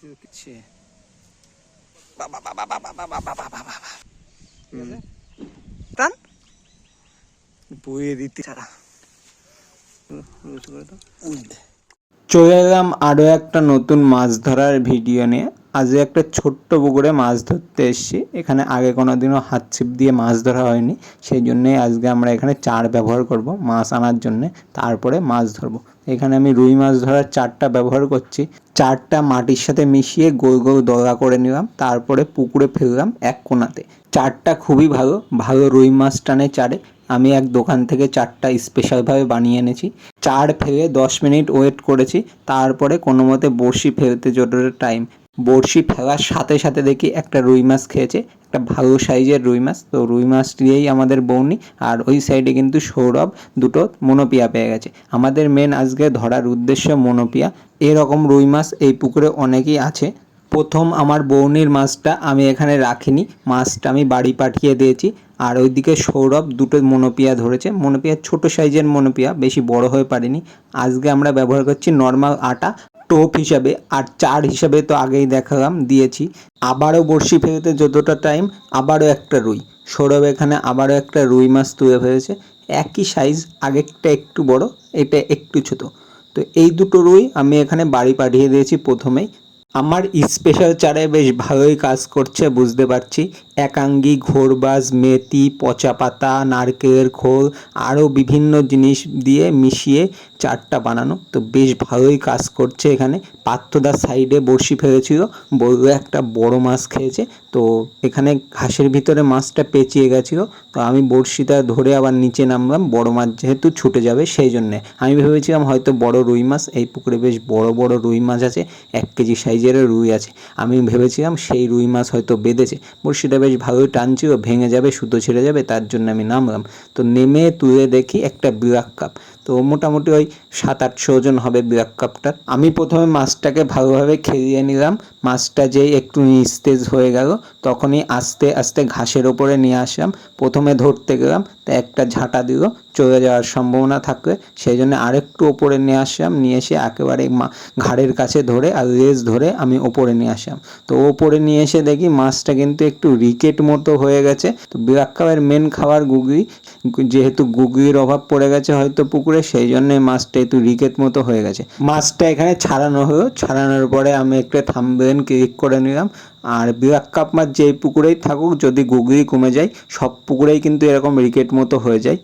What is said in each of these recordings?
কিছু বাবা বাবা বাবা বাবা বাবা বাবা টান বইয়ে দিতে চলে এলাম আরও একটা নতুন মাছ ধরার ভিডিও নিয়ে আজ একটা ছোট্ট পুকুরে মাছ ধরতে এসেছি। এখানে আগে কোনো দিনও হাত ছিপ দিয়ে মাছ ধরা হয়নি। সেই জন্যই আজকে আমরা এখানে চার ব্যবহার করব মাছ আনার জন্যে। তারপরে মাছ ধরবো। এখানে আমি রুই মাছ ধরার চারটা ব্যবহার করছি। চারটা মাটির সাথে মিশিয়ে গোল গোল দলা করে নিলাম। তারপরে পুকুরে ফেললাম এক কোণাতে চারটা খুবই ভালো। ভালো রুই মাছ টানে চারে। আমি এক দোকান থেকে চারটা স্পেশালভাবে বানিয়ে এনেছি। চার ফেলে দশ মিনিট ওয়েট করেছি, তারপরে কোনো মতে বড়শি ফেলতে জোটের টাইম বড়শি ফেলার সাথে সাথে দেখি একটা রুই মাছ খেয়েছে, একটা ভালো সাইজের রুই মাছ। তো রুই মাছ দিয়েই আমাদের বৌনি আর ওই সাইডে কিন্তু সৌরভ দুটো মনোপিয়া পেয়ে গেছে। আমাদের মেন আজকে ধরার উদ্দেশ্য মনোপিয়া। এরকম রুই মাছ এই পুকুরে অনেকই আছে প্রথম আমার বৌনির মাছটা আমি এখানে রাখিনি। মাছটা আমি বাড়ি পাঠিয়ে দিয়েছি। আর ওইদিকে সৌরভ দুটো মনোপিয়া ধরেছে। মনোপিয়া ছোট সাইজের মনোপিয়া, বেশি বড় হয়ে পারেনি। আজকে আমরা ব্যবহার করছি নর্মাল আটা, টোপ হিসাবে। আর চার হিসাবে তো আগেই দেখালাম, দিয়েছি। আবারও বড়শি ফেলতে যতটা টাইম, আবারও একটা রুই। সৌরভ এখানে আবারও একটা রুই মাছ তুলে ফেলেছে। একই সাইজ, আগেরটা একটু বড়, এটা একটু ছোট। তো এই দুটো রুই আমি এখানে বাড়ি পাঠিয়ে দিয়েছি প্রথমেই। আমার স্পেশাল চারে বেশ ভালোই কাজ করছে বুঝতে পারছি। একাঙ্গি, ঘোরবাজ, মেথি, পচা পাতা, নারকেলের খোল, আরও বিভিন্ন জিনিস দিয়ে মিশিয়ে চারটা বানানো। তো বেশ ভালোই কাজ করছে এখানে। পাত্রদার সাইডে বড়শি ফেলেছিল বলল একটা বড় মাছ খেয়েছে। তো এখানে ঘাসের ভিতরে মাছটা পেঁচিয়ে গেছিল। তো আমি বড়শিটা ধরে আবার নিচে নামলাম, বড় মাছ যেহেতু ছুটে যাবে সেই জন্যে। আমি ভেবেছিলাম হয়তো বড় রুই মাছ, এই পুকুরে বেশ বড় বড় রুই মাছ আছে, এক কেজি সাইজেরও রুই আছে। আমি ভেবেছিলাম সেই রুই মাছ হয়তো বেঁধেছে, বড়শিটা ভালোই টানছিল ভেঙে যাবে, সুতো ছেড়ে যাবে, তার জন্য আমি নামলাম। তো নেমে তুলে দেখি একটা বিরাট কাপ। তো মোটামুটি ওই সাত আটশো ওজন হবে বিরাট কাপটার। আমি প্রথমে মাছটাকে ভালোভাবে খেলিয়ে নিলাম। মাছটা যেই একটু নিস্তেজ হয়ে গেল, তখনই আস্তে আস্তে ঘাসের ওপরে নিয়ে আসলাম। প্রথমে ধরতে গেলাম একটা ঝাঁটা দিল, চলে যাওয়ার সম্ভাবনা থাকবে। সেই জন্য আরেকটু ওপরে নিয়ে আসলাম, নিয়ে এসে একেবারে মা, ঘাড়ের কাছে ধরে আর লেজ ধরে আমি ওপরে নিয়ে আসলাম। তো ওপরে নিয়ে এসে দেখি মাছটা কিন্তু একটু রিকেট মতো হয়ে গেছে। তো ব্ল্যাক কাপের মেন খাবার গুগলি। যেহেতু গুগলির অভাব পড়ে গেছে হয়তো পুকুরে, সেই জন্য মাছটা একটু রিকেট মতো হয়ে গেছে। মাছটা এখানে ছাড়ানো হলো। ছাড়ানোর পরে আমি একটা থামবেন ক্লিক করে নিলাম। আর ব্ল্যাক কাপ মাছ যেই পুকুরেই থাকুক, যদি গুগলি কমে যায়, সব পুকুরেই কিন্তু এরকম রিকেট মতো হয়ে যায়।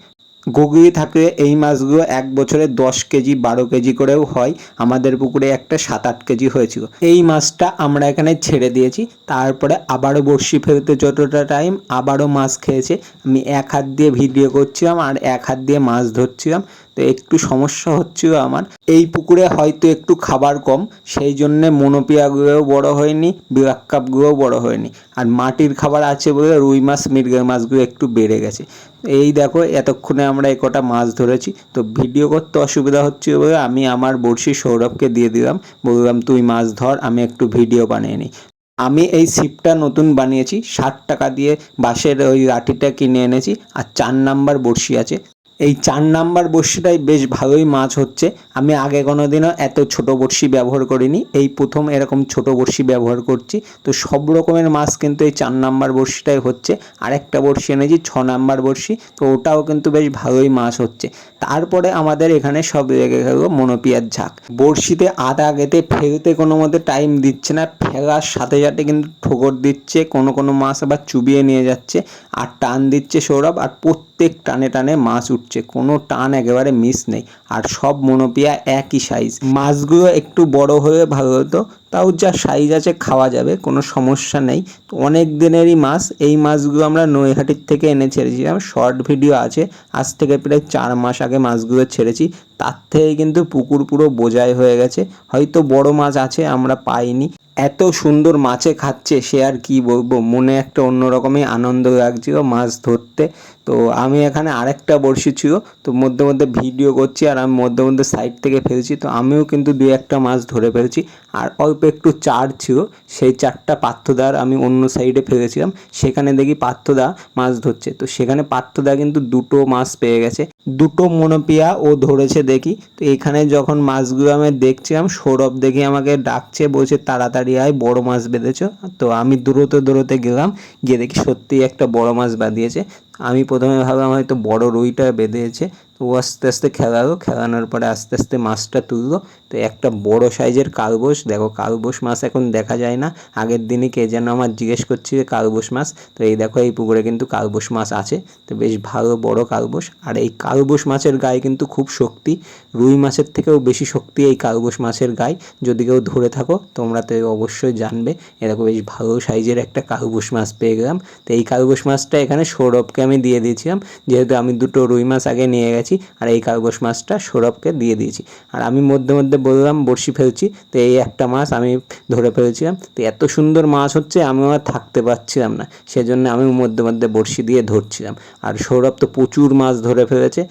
গুগলি থাকে, এই মাছগুলো এক বছরে দশ কেজি, বারো কেজি করেও হয়। আমাদের পুকুরে একটা সাত, আট কেজি হয়েছিল। এই মাছটা আমরা এখানে ছেড়ে দিয়েছি। তারপরে আবারও বড়শি ফেলতে যতটা টাইম আবারও মাছ খেয়েছে। আমি এক হাত দিয়ে ভিডিও করছিলাম আর এক হাত দিয়ে মাছ ধরছিলাম। তো একটু সমস্যা হচ্ছিল আমার। এই পুকুরে হয়তো একটু খাবার কম, সেই জন্যে মনোপিয়াগুলোও বড় হয়নি, ব্ল্যাক কাপগুলোও বড় হয়নি। আর মাটির খাবার আছে বলে রুই মাছ, মৃগেল মাছগুলো একটু বেড়ে গেছে। এই দেখো, এতক্ষণে আমরা এই কটা মাছ ধরেছি। তো ভিডিও করতে অসুবিধা হচ্ছে বলে আমি আমার বড়শি সৌরভকে দিয়ে দিলাম। বললাম, তুই মাছ ধর, আমি একটু ভিডিও বানিয়ে নিই। আমি এই ছিপটা নতুন বানিয়েছি, ষাট টাকা দিয়ে বাঁশের ওই লাঠিটা কিনে এনেছি, আর চার নাম্বার বড়শি আছে। এই চার নাম্বার বড়শিটাই বেশ ভালোই মাছ হচ্ছে। আমি আগে কোনো দিনও এত ছোট বড়শি ব্যবহার করিনি। এই প্রথম এরকম ছোট বড়শি ব্যবহার করছি। তো সব রকমের মাছ কিন্তু এই চার নাম্বার বড়শিটাই হচ্ছে। আরেকটা বড়শি এনেছি, ছ নাম্বার বড়শি। তো ওটাও কিন্তু বেশ ভালোই মাছ হচ্ছে। তারপরে আমাদের এখানে সব লেগে গেল মনোপিয়ার ঝাঁক। বড়শিতে আদা গেতে ফেলতে কোনো মতে টাইম দিচ্ছে না। ফেলার সাথে সাথে কিন্তু ঠোকর দিচ্ছে, কোনো কোনো মাছ আবার চুবিয়ে নিয়ে যাচ্ছে। আর টান দিচ্ছে সৌরভ। আর প্রত্যেক টানে টানে মাছ উঠছে, কোনো টান একেবারে মিস নেই। আর সব মনোপিয়া একই সাইজ মাছগুলো একটু বড় হলে ভালো হতো, তাও যা সাইজ আছে খাওয়া যাবে, কোনো সমস্যা নেই। তো অনেক দিনেরই মাছ, এই মাছগুলো আমরা নৈহাটির থেকে এনে ছেড়েছিলাম। শর্ট ভিডিও আছে, আজ থেকে প্রায় চার মাস আগে মাছগুলো ছেড়েছি। তার থেকে কিন্তু পুকুর পুরো বোঝাই হয়ে গেছে। হয়তো বড় মাছ আছে, আমরা পাইনি। এত সুন্দর মাছে খাচ্ছে, সে আর কি বলব? মনে একটা অন্যরকমই আনন্দ লাগছিল মাছ ধরতে। তো আমি এখানে আরেকটা বড়শি ছিল, তো মধ্যে মধ্যে ভিডিও করছি আর আমি মধ্যে মধ্যে সাইড থেকে ফেলছি, তো আমিও কিন্তু দুই একটা মাছ ধরে ফেলছি। আর অল্প একটু চার ছিল, সেই চারটা পাত্রদার আমি অন্য সাইডে ফেলেছিলাম, সেখানে দেখি পাত্রদা মাছ ধরছে। তো সেখানে পাত্রদা কিন্তু দুটো মাছ পেয়ে গেছে, দুটো মনোপিয়া ও ধরেছে দেখি। তো এখানে যখন মাছগুলো আমি দেখছিলাম, সৌরভ দেখি আমাকে ডাকছে, বলছে, তাড়াতাড়ি আয়, বড় মাছ বেঁধেছো। তো আমি দূরতে দূরতে গেলাম, গিয়ে দেখি সত্যিই একটা বড় মাছ বাঁধিয়েছে। আমি প্রথমে ভাবলাম হয়তো বড় রুইটা বেঁধেছে। তো ও আস্তে আস্তে খেলালো, খেলানোর পরে আস্তে আস্তে মাছটা তুললো। তো একটা বড় সাইজের কালবোস দেখো কালবোস মাছ এখন দেখা যায় না। আগের দিনই কে যেন আমার জিজ্ঞেস করছে কালবোস মাছ। তো এই দেখো এই পুকুরে কিন্তু কালবোস মাছ আছে। তো বেশ ভালো বড় কালবোস আর এই কালবোস মাছের গায়ে কিন্তু খুব শক্তি। রুই মাছের থেকেও বেশি শক্তি এই কালবোস মাছের গায়ে। যদি কেউ ধরে থাকো, তোমরা তো অবশ্যই জানবে। এরকম বেশ ভালো সাইজের একটা কালবোস মাছ পেয়ে গেলাম। তো এই কালবোস মাছটা এখানে সৌরভকে আমি দিয়ে দিয়েছিলাম। যেহেতু আমি দুটো রুই মাছ আগে নিয়ে গেছি আর এই কালবোস মাছটা সৌরভকে দিয়ে দিয়েছি। আর আমি মধ্যে মধ্যে বললাম, বড়শি ফেলছি, তো এই একটা মাছ আমি ধরে ফেলেছিলাম। তো এত সুন্দর মাছ হচ্ছে, আমি আর থাকতে পারছিলাম না। সেজন্য আমি মধ্যে মধ্যে বড়শি দিয়ে ধরছিলাম। আর সৌরভ তো প্রচুর মাছ ধরে ফেলেছে।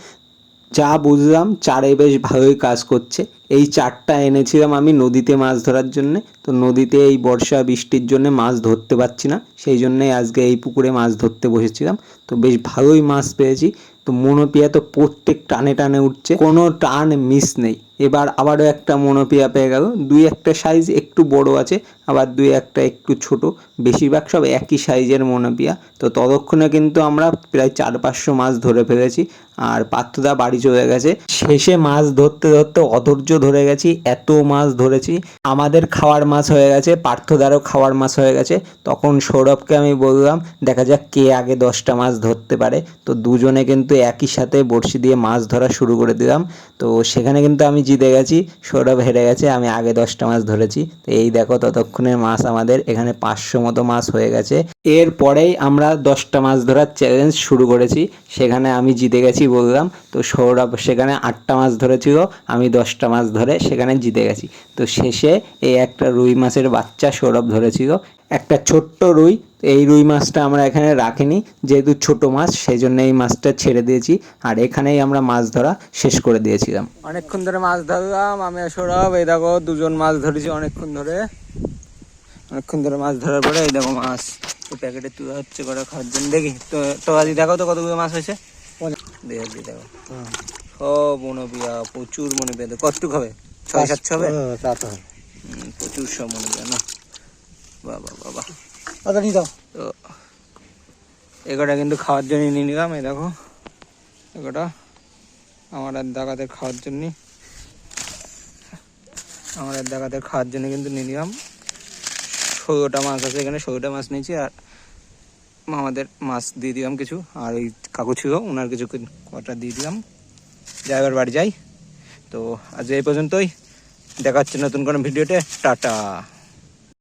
যা বুঝলাম, চারে বেশ ভালোই কাজ করছে। এই চারটা এনেছিলাম আমি নদীতে মাছ ধরার জন্যে। তো নদীতে এই বর্ষা, বৃষ্টির জন্য মাছ ধরতে পারছি না। সেই জন্যই আজকে এই পুকুরে মাছ ধরতে বসেছিলাম। তো বেশ ভালোই মাছ পেয়েছি। তো মনোপিয়া তো প্রত্যেক টানে টানে উঠছে, কোনো টান মিস নেই। এবার আবারও একটা মনোপিয়া পেয়ে গেল, দুই একটা সাইজ একটু বড় আছে, আবার দুই একটা একটু ছোট। বেশিরভাগ সব একই সাইজের মনোপিয়া তো ততক্ষণে কিন্তু আমরা প্রায় চার পাঁচশো মাছ ধরে ফেলেছি, আর পাত্রদা বাড়ি চলে গেছে। শেষে মাছ ধরতে ধরতে অধৈর্য ধরে গেছি, এত মাছ ধরেছি। আমাদের খাওয়ার মাছ হয়ে গেছে, পার্থদারও খাওয়ার মাছ হয়ে গেছে। তখন সৌরভকে আমি বললাম, দেখা যাক কে আগে দশটা মাছ ধরতে পারে। তো দুজনে কিন্তু একই সাথে বড়শি দিয়ে মাছ ধরা শুরু করে দিলাম। তো সেখানে কিন্তু আমি জিতে গেছি, সৌরভ হেরে গেছে, আমি আগে দশটা মাছ ধরেছি। তো এই দেখো ততক্ষণের মাছ আমাদের এখানে পাঁচশো মতো মাছ হয়ে গেছে। এরপরেই আমরা দশটা মাছ ধরার চ্যালেঞ্জ শুরু করেছি। সেখানে আমি জিতে গেছি বললাম। তো সৌরভ সেখানে আটটা মাছ ধরেছিল, আমি দশটা মাছ ধরে সেখানে জিতে গেছি। তো শেষে এই একটা রুই মাছের বাচ্চা সৌরভ ধরেছিল। একটা ছোট্ট রুই এই রুই মাছটা আমরা এখানে রাখিনি যেহেতু ছোট মাছ সেই জন্য এই মাছটা ছেড়ে দিয়েছি। আর এখানেই আমরা মাছ ধরা শেষ করে দিয়েছিলাম। অনেকক্ষণ ধরে মাছ ধরলাম আমি সৌরভ এই দেখো দুজন মাছ ধরেছি অনেকক্ষণ ধরে। অনেকক্ষণ ধরে মাছ ধরার পরে এই দেখো মাছ প্যাকেটে তুলে হচ্ছে করে খাওয়ার জন্য। দেখি তো তো আজ দেখো তো কতগুলো মাছ হয়েছে? দেখো দেখো সব মনোবিয়া প্রচুর মনোবিয়া। কতটুক হবে? ছয় সাতশো হবে? প্রচুর সব মনোবিয়া না? বাবা বাবা দাও তো এগোটা কিন্তু খাওয়ার জন্য নিয়ে নিলাম, এই দেখো। এগোটা আমার আর দাদাদের খাওয়ার জন্য আমার আর দাদাদের খাওয়ার জন্য কিন্তু নিয়ে নিলাম। ষোলোটা মাছ আছে এখানে ষোলোটা মাছ নিয়েছি আর আমাদের মাছ দিয়ে দিলাম কিছু। আর ওই কাকু ছিল ওনার কিছু কটা দিয়ে দিলাম। যাইবার বাড়ি যাই। তো আজ এই পর্যন্তই। দেখা হচ্ছে নতুন কোনো ভিডিওতে। টাটা।